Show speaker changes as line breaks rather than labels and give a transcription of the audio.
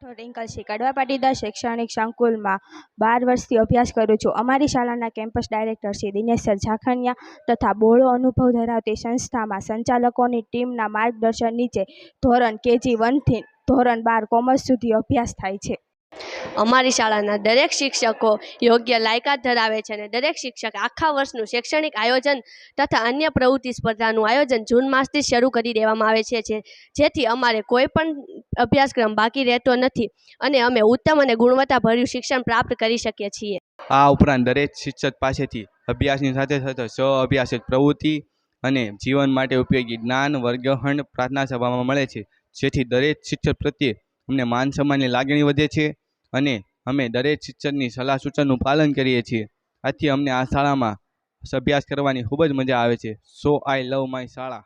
છે કડવા પાટીદાર શૈક્ષણિક સંકુલમાં બાર વર્ષથી અભ્યાસ કરું છું. અમારી શાળાના campus director Shri Dinesh sir Zakhaniya તથા બોળો અનુભવ ધરાવતી સંસ્થામાં સંચાલકોની ટીમના માર્ગદર્શન નીચે ધોરણ કેજી વનથી ધોરણ બાર કોમર્સ સુધી અભ્યાસ થાય છે.
અમારી શાળાના દરેક શિક્ષકો યોગ્ય લાયકાત ધરાવે છે અને દરેક શિક્ષક આખા વર્ષનું શૈક્ષણિક આયોજન તથા અન્ય પ્રવૃત્તિ સ્પર્ધાનું આયોજન જૂન માસથી શરૂ કરી દેવામાં આવે છે જેથી અમારે કોઈ પણ અભ્યાસક્રમ બાકી રહેતો નથી અને અમે ઉત્તમ અને ગુણવત્તાભર્યું શિક્ષણ પ્રાપ્ત કરી શકીએ છીએ.
આ ઉપરાંત દરેક શિક્ષક પાસેથી અભ્યાસની સાથે સાથે સ્વ અભ્યાસિત પ્રવૃત્તિ અને જીવન માટે ઉપયોગી જ્ઞાન, વર્ગખંડ પ્રાર્થના સભામાં મળે છે. જેથી દરેક શિક્ષક પ્રત્યે અમને માન સન્માનની લાગણી વધે છે. અને અમે દરેક શિક્ષકની સલાહ સૂચનનું પાલન કરીએ છીએ. આથી અમને આ શાળામાં અભ્યાસ કરવાની ખૂબ જ મજા આવે છે. સો આઈ લવ માય શાળા.